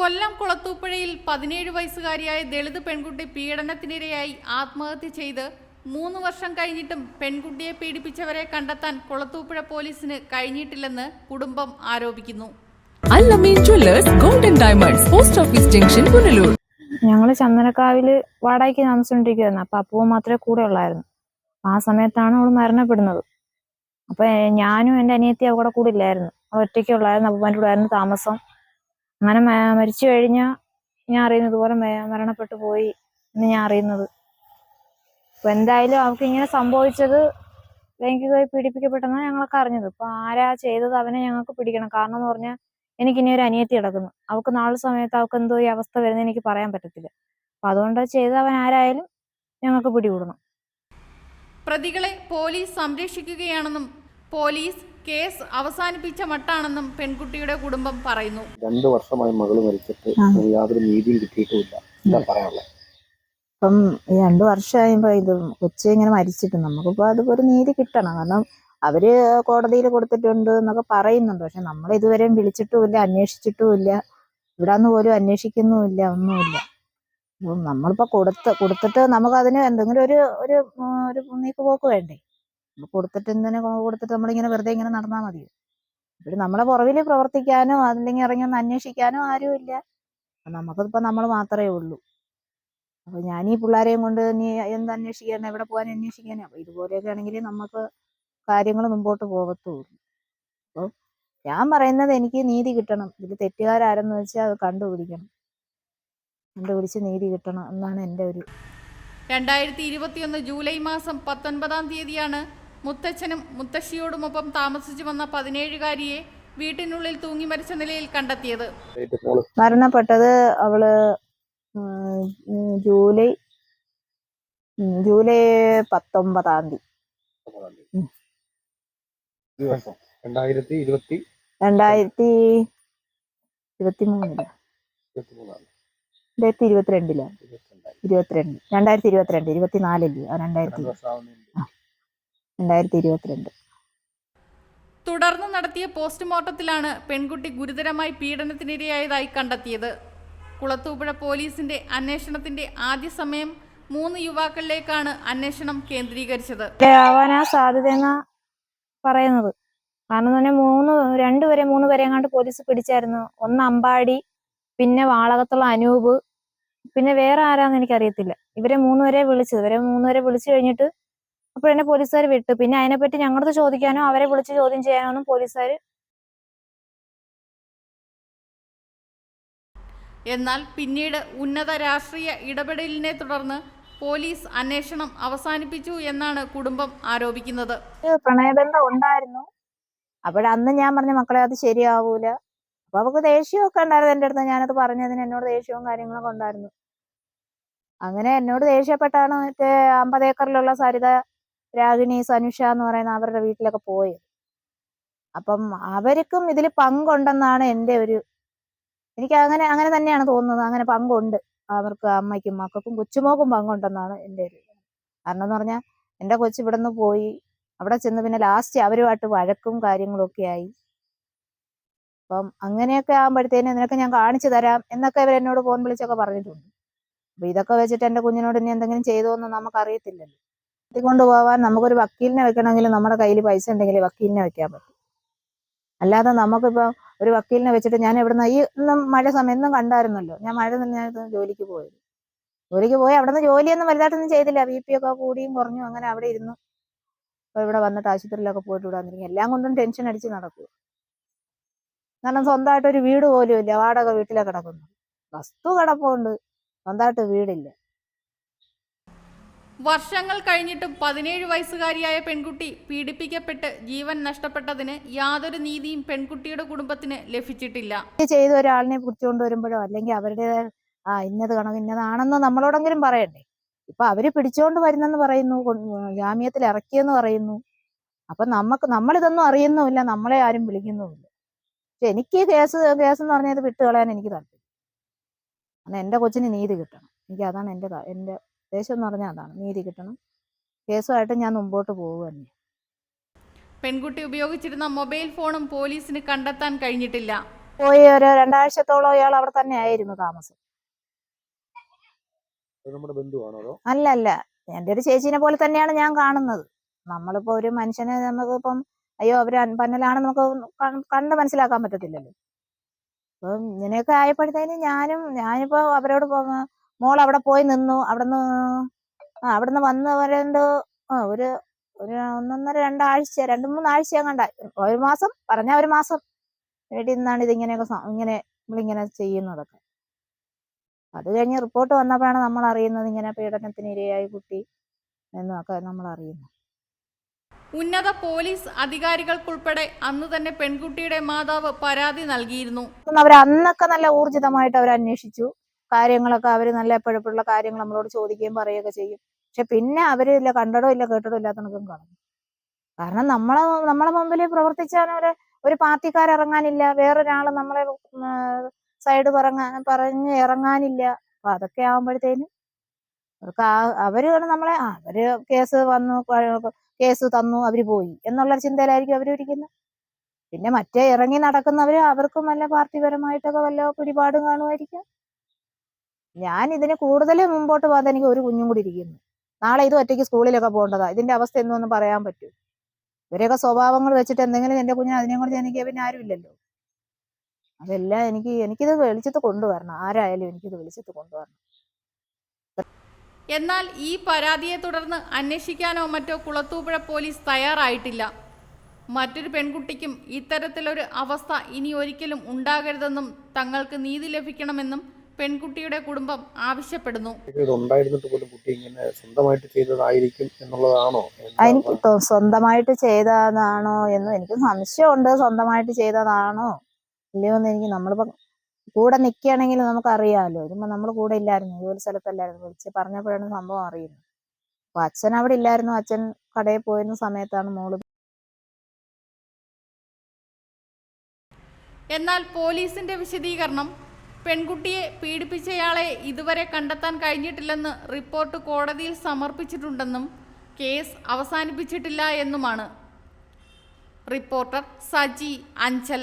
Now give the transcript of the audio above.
കൊല്ലം കുളത്തൂപ്പുഴയിൽ പതിനേഴ് വയസ്സുകാരിയായ ദളിത് പെൺകുട്ടി പീഡനത്തിനിരയായി ആത്മഹത്യ ചെയ്ത് മൂന്ന് വർഷം കഴിഞ്ഞിട്ടും പെൺകുട്ടിയെ പീഡിപ്പിച്ചവരെ കണ്ടെത്താൻ കുളത്തൂപ്പുഴ പോലീസിന് കഴിഞ്ഞിട്ടില്ലെന്ന് കുടുംബം ആരോപിക്കുന്നു. Golden diamonds post office junction Punalur ഞങ്ങൾ ചന്ദനക്കാവിൽ വാടകയ്ക്ക് താമസിച്ചോണ്ടിരിക്കുന്നു അപ്പൊ അപ്പൂ മാത്രമേ കൂടെ ഉള്ളായിരുന്നു. ആ സമയത്താണ് അവൾ മരണപ്പെടുന്നത്. അപ്പൊ ഞാനും എന്റെ അനിയത്തി അവളുടെ കൂടെ ഇല്ലായിരുന്നു. അവൾ ഒറ്റയ്ക്ക് ഉള്ളായിരുന്നു. അപ്പൂപ്പന്റെ കൂടെ ആയിരുന്നു താമസം. അങ്ങനെ മരിച്ചു കഴിഞ്ഞാ ഞാൻ അറിയുന്നത് പോലെ മരണപ്പെട്ടു പോയി എന്ന് ഞാൻ അറിയുന്നത്. അപ്പൊ എന്തായാലും അവർക്ക് ഇങ്ങനെ സംഭവിച്ചത് ലൈംഗികമായി പീഡിപ്പിക്കപ്പെട്ടെന്നാണ് ഞങ്ങളൊക്കെ അറിഞ്ഞത്. ഇപ്പൊ ആരാ ചെയ്തത് അവനെ ഞങ്ങൾക്ക് പിടിക്കണം. കാരണം എന്ന് പറഞ്ഞാൽ എനിക്കിനി ഒരു അനിയത്തി കിടക്കുന്നു. അവൾക്ക് നാളെ സമയത്ത് അവൾക്ക് എന്തോ ഈ അവസ്ഥ വരുന്നത് എനിക്ക് പറയാൻ പറ്റത്തില്ല. അപ്പൊ അതുകൊണ്ട് ചെയ്ത് അവൻ ആരായാലും ഞങ്ങൾക്ക് പിടികൂടണം. പ്രതികളെ പോലീസ് സംരക്ഷിക്കുകയാണെന്നും പോലീസ് കേസ് അവസാനിപ്പിച്ച മട്ടാണെന്നും പെൺകുട്ടിയുടെ കുടുംബം പറയുന്നു. രണ്ടു വർഷമായി മകൾ മരിച്ചിട്ട് യാതൊരു നീതിയും കിട്ടിയിട്ടുമില്ല. എന്താ പറയാനുള്ളത് ഇപ്പം ഈ രണ്ടു വർഷമായപ്പോ ഇത് കൊച്ചി ഇങ്ങനെ മരിച്ചിട്ട് നമുക്കിപ്പോ അതിപ്പോ ഒരു നീതി കിട്ടണം. കാരണം അവർ കോടതിയിൽ കൊടുത്തിട്ടുണ്ട് എന്നൊക്കെ പറയുന്നുണ്ട്. പക്ഷെ നമ്മൾ ഇതുവരെയും വിളിച്ചിട്ടുമില്ല അന്വേഷിച്ചിട്ടുമില്ല. ഇവിടെ നിന്ന് പോലും അന്വേഷിക്കുന്നുമില്ല ഒന്നുമില്ല. അപ്പം നമ്മളിപ്പോ കൊടുത്ത് കൊടുത്തിട്ട് നമുക്ക് അതിന് എന്തെങ്കിലും ഒരു ഒരു ഒരു നീക്കുപോക്ക് വേണ്ടേ? കൊടുത്തിട്ട് ഇങ്ങനെ കൊടുത്തിട്ട് നമ്മളിങ്ങനെ വെറുതെ ഇങ്ങനെ നടന്നാൽ മതിയോ? ഇവിടെ നമ്മളെ പുറവിൽ പ്രവർത്തിക്കാനോ അല്ലെങ്കിൽ ഇറങ്ങി ഒന്ന് അന്വേഷിക്കാനോ ആരും ഇല്ല. നമുക്കിപ്പോ നമ്മൾ മാത്രമേ ഉള്ളൂ. അപ്പൊ ഞാൻ ഈ പിള്ളേരെയും കൊണ്ട് നീ എന്ത് അന്വേഷിക്കാൻ എവിടെ പോകാൻ അന്വേഷിക്കാനോ? അപ്പൊ ഇതുപോലെയൊക്കെ ആണെങ്കിൽ നമുക്ക് കാര്യങ്ങൾ മുമ്പോട്ട് പോകത്തുള്ളൂ. അപ്പോൾ ഞാൻ പറയുന്നത് എനിക്ക് നീതി കിട്ടണം. ഇതിൽ തെറ്റുകാരാരെന്ന് വെച്ചാൽ അത് കണ്ടുപിടിക്കണം. കണ്ടുപിടിച്ച് നീതി കിട്ടണം എന്നാണ് എന്റെ ഒരു രണ്ടായിരത്തി ഇരുപത്തിയൊന്ന് ജൂലൈ മാസം പത്തൊൻപതാം തീയതിയാണ് മുത്തച്ഛനും മുത്തശ്ശിയോടുമൊപ്പം താമസിച്ചു വന്ന പതിനേഴുകാരിയെ വീട്ടിനുള്ളിൽ തൂങ്ങി മരിച്ച നിലയിൽ കണ്ടെത്തിയത്. മരണപ്പെട്ടത് അവൾ ജൂലൈ ജൂലൈ പത്തൊമ്പതാം തീയതി. രണ്ടായിരത്തി ഇരുപത്തി രണ്ടായിരത്തി ഇരുപത്തി മൂന്നിൽ ഇരുപത്തി മൂന്നാണ് രണ്ടായിരത്തി ഇരുപത്തിരണ്ടിലാണ് ഇരുപത്തിരണ്ട് രണ്ടായിരത്തി ഇരുപത്തിരണ്ട് ഇരുപത്തിനാലല്ലേ? രണ്ടായിരത്തി രണ്ടായിരത്തി ഇരുപത്തിരണ്ട് തുടർന്ന് നടത്തിയ പോസ്റ്റ്മോർട്ടത്തിലാണ് പെൺകുട്ടി ഗുരുതരമായി പീഡനത്തിനിരയായതായി കണ്ടെത്തിയത്. കുളത്തൂപ്പുഴ പോലീസിന്റെ അന്വേഷണത്തിന്റെ ആദ്യ സമയം മൂന്ന് യുവാക്കളിലേക്കാണ് അന്വേഷണം കേന്ദ്രീകരിച്ചത്. ആവാനാ സാധ്യതയെന്നാ പറയുന്നത്. കാരണം തന്നെ മൂന്ന് രണ്ടുപേരെ മൂന്ന് പേരെ എങ്ങാണ്ട് പോലീസ് പിടിച്ചായിരുന്നു. ഒന്ന് അമ്പാടി പിന്നെ വാളകത്തുള്ള അനൂപ് പിന്നെ വേറെ ആരാന്ന് എനിക്കറിയത്തില്ല. ഇവരെ മൂന്നുപേരെ വിളിച്ചത്. ഇവരെ മൂന്നുപേരെ വിളിച്ചു കഴിഞ്ഞിട്ട് അപ്പോഴെന്നെ പോലീസുകാർ വിട്ടു. പിന്നെ അതിനെപ്പറ്റി ഞങ്ങളടുത്ത് ചോദിക്കാനോ അവരെ വിളിച്ച് ചോദ്യം ചെയ്യാനോ ഒന്നും പോലീസുകാർ എന്നാൽ പിന്നീട് ഉന്നത രാഷ്ട്രീയ ഇടപെടലിനെ തുടർന്ന് പോലീസ് അന്വേഷണം അവസാനിപ്പിച്ചു എന്നാണ് കുടുംബം ആരോപിക്കുന്നത്. പ്രണയബന്ധം ഉണ്ടായിരുന്നു. അപ്പോഴന്ന് ഞാൻ പറഞ്ഞ മക്കളെ അത് ശരിയാവൂല. അപ്പൊ അവക്ക് ദേഷ്യമൊക്കെ ഉണ്ടായിരുന്നു എന്റെ അടുത്ത്. ഞാനത് പറഞ്ഞതിന് എന്നോട് ദേഷ്യവും കാര്യങ്ങളൊക്കെ ഉണ്ടായിരുന്നു. അങ്ങനെ എന്നോട് ദേഷ്യപ്പെട്ടാണ് മറ്റേ അമ്പത് ഏക്കറിലുള്ള സരിത രാഗിണി സനുഷ എന്ന് പറയുന്ന അവരുടെ വീട്ടിലൊക്കെ പോയി. അപ്പം അവർക്കും ഇതിൽ പങ്കുണ്ടെന്നാണ് എന്റെ ഒരു എനിക്ക് അങ്ങനെ അങ്ങനെ തന്നെയാണ് തോന്നുന്നത്. അങ്ങനെ പങ്കുണ്ട്. അവർക്ക് അമ്മയ്ക്കും മക്കൾക്കും കൊച്ചുമോക്കും പങ്കുണ്ടെന്നാണ് എന്റെ ഒരു കാരണം എന്ന് പറഞ്ഞാൽ എന്റെ കൊച്ചു ഇവിടെ നിന്ന് പോയി. അവിടെ ചെന്ന് പിന്നെ ലാസ്റ്റ് അവരുമായിട്ട് വഴക്കും കാര്യങ്ങളൊക്കെ ആയി. അപ്പം അങ്ങനെയൊക്കെ ആകുമ്പോഴത്തേനും നിനക്ക് ഞാൻ കാണിച്ചു തരാം എന്നൊക്കെ ഇവരെന്നോട് ഫോൺ വിളിച്ചൊക്കെ പറഞ്ഞിട്ടുണ്ട്. അപ്പൊ ഇതൊക്കെ വെച്ചിട്ട് എന്റെ കുഞ്ഞിനോട് ഇനി എന്തെങ്കിലും ചെയ്തോ എന്ന് അറിയത്തില്ലല്ലോ നമുക്കൊരു വക്കീലിനെ വെക്കണമെങ്കിൽ നമ്മുടെ കയ്യിൽ പൈസ ഉണ്ടെങ്കിൽ വക്കീലിനെ വെക്കാൻ പറ്റും. അല്ലാതെ നമുക്കിപ്പോ ഒരു വക്കീലിനെ വെച്ചിട്ട് ഞാൻ എവിടുന്ന ഈ ഇന്നും മഴ സമയം ഒന്നും കണ്ടായിരുന്നല്ലോ. ഞാൻ മഴ ഞാൻ ജോലിക്ക് പോയത്. ജോലിക്ക് പോയി അവിടെ നിന്ന് ജോലിയൊന്നും വലുതായിട്ടൊന്നും ചെയ്തില്ല. ബി പി ഒക്കെ കൂടിയും കുറഞ്ഞു അങ്ങനെ അവിടെ ഇരുന്നു. ഇപ്പൊ ഇവിടെ വന്നിട്ട് ആശുപത്രിയിലൊക്കെ പോയിട്ട് ഇവിടെ വന്നിരിക്കും എല്ലാം കൊണ്ടും ടെൻഷൻ അടിച്ച് നടക്കുക കാരണം സ്വന്തമായിട്ട് ഒരു വീട് പോലും ഇല്ല. വാടക വീട്ടിലെ കിടക്കുന്നു വസ്തു കിടപ്പുണ്ട്. സ്വന്തമായിട്ട് വീടില്ല. വർഷങ്ങൾ കഴിഞ്ഞിട്ടും പതിനേഴ് വയസ്സുകാരിയായ പെൺകുട്ടി പീഡിപ്പിക്കപ്പെട്ട് ജീവൻ നഷ്ടപ്പെട്ടതിന് യാതൊരു നീതിയും പെൺകുട്ടിയുടെ കുടുംബത്തിന് ലഭിച്ചിട്ടില്ല. ചെയ്ത ഒരാളിനെ പിടിച്ചുകൊണ്ട് വരുമ്പോഴോ അല്ലെങ്കിൽ അവരുടെ ആ ഇന്നത് കണക്ക് ഇന്നതാണെന്ന് നമ്മളോടെങ്കിലും പറയണ്ടേ? ഇപ്പൊ അവർ പിടിച്ചോണ്ട് വരുന്നെന്ന് പറയുന്നു ജാമ്യത്തിൽ ഇറക്കിയെന്ന് പറയുന്നു. അപ്പൊ നമുക്ക് നമ്മളിതൊന്നും അറിയുന്നുമില്ല നമ്മളെ ആരും വിളിക്കുന്നുമില്ല. പക്ഷെ എനിക്ക് കേസ് കേസ് എന്ന് പറഞ്ഞത് വിട്ടുകളയാൻ എനിക്ക് താല്പര്യം. കാരണം എന്റെ കൊച്ചിന് നീതി കിട്ടണം. എനിക്ക് അതാണ് എന്റെ എന്റെ ഉദ്ദേശം എന്ന് പറഞ്ഞാൽ അതാണ്. നീതി കിട്ടണം. കേസുമായിട്ട് ഞാൻ മുമ്പോട്ട് പോകുക തന്നെ. പെൺകുട്ടി ഉപയോഗിച്ചിരുന്ന മൊബൈൽ ഫോണും പോലീസിന് കണ്ടെത്താൻ കഴിഞ്ഞിട്ടില്ല. പോയി ഒരു രണ്ടാഴ്ചത്തോളം ഇയാൾ അവിടെ തന്നെ ആയിരുന്നു താമസം. അല്ല അല്ല. എന്റെ ഒരു ചേച്ചീനെ പോലെ തന്നെയാണ് ഞാൻ കാണുന്നത്. നമ്മളിപ്പോ ഒരു മനുഷ്യനെ നമുക്ക് ഇപ്പം അയ്യോ അവർ അൻപന്നലാണ് പന്നലാണെന്ന് നമുക്ക് കണ്ട് മനസ്സിലാക്കാൻ പറ്റത്തില്ലല്ലോ. അപ്പം ഇങ്ങനെയൊക്കെ ആയപ്പോഴത്തേന് ഞാനും ഞാനിപ്പോ അവരോട് മോൾ അവിടെ പോയി നിന്നു. അവിടുന്ന് ആ അവിടുന്ന് വന്ന് വരണ്ട് ആ ഒരു ഒരു ഒന്നൊന്നര രണ്ടാഴ്ച രണ്ട് മൂന്നാഴ്ച കണ്ട ഒരു മാസം പറഞ്ഞ ഒരു മാസം. വീട്ടിൽ നിന്നാണ് ഇതിങ്ങനെയൊക്കെ ഇങ്ങനെ നമ്മളിങ്ങനെ ചെയ്യുന്നതൊക്കെ. അത് കഴിഞ്ഞ് റിപ്പോർട്ട് വന്നപ്പോഴാണ് നമ്മൾ അറിയുന്നത് ഇങ്ങനെ പീഡനത്തിന് ഇരയായി കുട്ടി എന്നൊക്കെ നമ്മൾ അറിയുന്നു ഉന്നത പോലീസ് അധികാരികൾക്കുൾപ്പെടെ അന്ന് തന്നെ പെൺകുട്ടിയുടെ മാതാവ് പരാതി നൽകിയിരുന്നു. അവർ അന്നൊക്കെ നല്ല ഊർജിതമായിട്ട് അവർ അന്വേഷിച്ചു കാര്യങ്ങളൊക്കെ അവർ നല്ല എപ്പോഴെപ്പോഴുള്ള കാര്യങ്ങൾ നമ്മളോട് ചോദിക്കുകയും പറയുകയൊക്കെ ചെയ്യും. പക്ഷെ പിന്നെ അവർ ഇല്ല കണ്ടടോ ഇല്ല കേട്ടടോ ഇല്ലാത്തണക്കും കാണും. കാരണം നമ്മളെ നമ്മളെ മുമ്പിൽ പ്രവർത്തിച്ചാൽ ഒരു ഒരു പാർട്ടിക്കാരിറങ്ങാനില്ല വേറൊരാൾ നമ്മളെ സൈഡ് പറങ്ങാൻ പറഞ്ഞ് ഇറങ്ങാനില്ല. അപ്പൊ അതൊക്കെ ആവുമ്പോഴത്തേന് അവർക്ക് ആ അവർ നമ്മളെ അവർ കേസ് വന്നു കേസ് തന്നു അവർ പോയി എന്നുള്ള ചിന്തയിലായിരിക്കും അവർ ഇരിക്കുന്നത് പിന്നെ മറ്റേ ഇറങ്ങി നടക്കുന്നവര് അവർക്കും വല്ല പാർട്ടിപരമായിട്ടൊക്കെ വല്ല പിടിപാടും കാണുമായിരിക്കും. ഞാൻ ഇതിന് കൂടുതൽ മുമ്പോട്ട് പോകാതെ എനിക്ക് ഒരു കുഞ്ഞും കൂടി ഇരിക്കുന്നു. നാളെ ഇത് ഒറ്റയ്ക്ക് സ്കൂളിലൊക്കെ പോകേണ്ടതാ. ഇതിന്റെ അവസ്ഥ എന്നൊന്നും പറയാൻ പറ്റൂ. ഇവരെയൊക്കെ സ്വഭാവങ്ങൾ വെച്ചിട്ട് എന്തെങ്കിലും എന്റെ കുഞ്ഞിനെ അതിനെ കുറിച്ച് എനിക്ക് പിന്നെ ആരുമില്ലല്ലോ അതെല്ലാം എനിക്ക് എനിക്കിത് വെളിച്ചത്ത് കൊണ്ടുവരണം. ആരായാലും എനിക്കിത് വെളിച്ചത്ത് കൊണ്ടുവരണം. എന്നാൽ ഈ പരാതിയെ തുടർന്ന് അന്വേഷിക്കാനോ മറ്റോ കുളത്തൂപ്പുഴ പോലീസ് തയ്യാറായിട്ടില്ല. മറ്റൊരു പെൺകുട്ടിക്കും ഇത്തരത്തിലൊരു അവസ്ഥ ഇനി ഒരിക്കലും ഉണ്ടാകരുതെന്നും തങ്ങൾക്ക് നീതി ലഭിക്കണമെന്നും പെൺകുട്ടിയുടെ കുടുംബം ആവശ്യപ്പെടുന്നു. ഇതുണ്ടായിരുന്നിട്ട് പോലും കുട്ടി ഇങ്ങനെ സ്വന്തമായിട്ട് ചെയ്തതായിരിക്കും എന്നുള്ളതാണോ? എനിക്ക് സ്വന്തമായിട്ട് ചെയ്തതാണോ എന്ന് എനിക്ക് സംശയമുണ്ട്. സ്വന്തമായിട്ട് ചെയ്തതാണോ? ഇല്ലയോ എന്ന് എനിക്ക് നമ്മളിപ്പോ കൂടെ നിൽക്കുകയാണെങ്കിൽ നമുക്ക് അറിയാമല്ലോ ഇതിപ്പോ നമ്മൾ കൂടെ ഇല്ലായിരുന്നു. ജോലി സ്ഥലത്തല്ലായിരുന്നു. വിളിച്ച് പറഞ്ഞപ്പോഴാണ് സംഭവം അറിയുന്നത്. അപ്പൊ അച്ഛൻ അവിടെ ഇല്ലായിരുന്നു. അച്ഛൻ കടയിൽ പോയിരുന്ന സമയത്താണ് മോൾ എന്നാൽ പോലീസിന്റെ വിശദീകരണം പെൺകുട്ടിയെ പീഡിപ്പിച്ചയാളെ ഇതുവരെ കണ്ടെത്താൻ കഴിഞ്ഞിട്ടില്ലെന്ന് റിപ്പോർട്ട് കോടതിയിൽ സമർപ്പിച്ചിട്ടുണ്ടെന്നും കേസ് അവസാനിപ്പിച്ചിട്ടില്ല എന്നുമാണ്. റിപ്പോർട്ടർ സജി അഞ്ചൽ.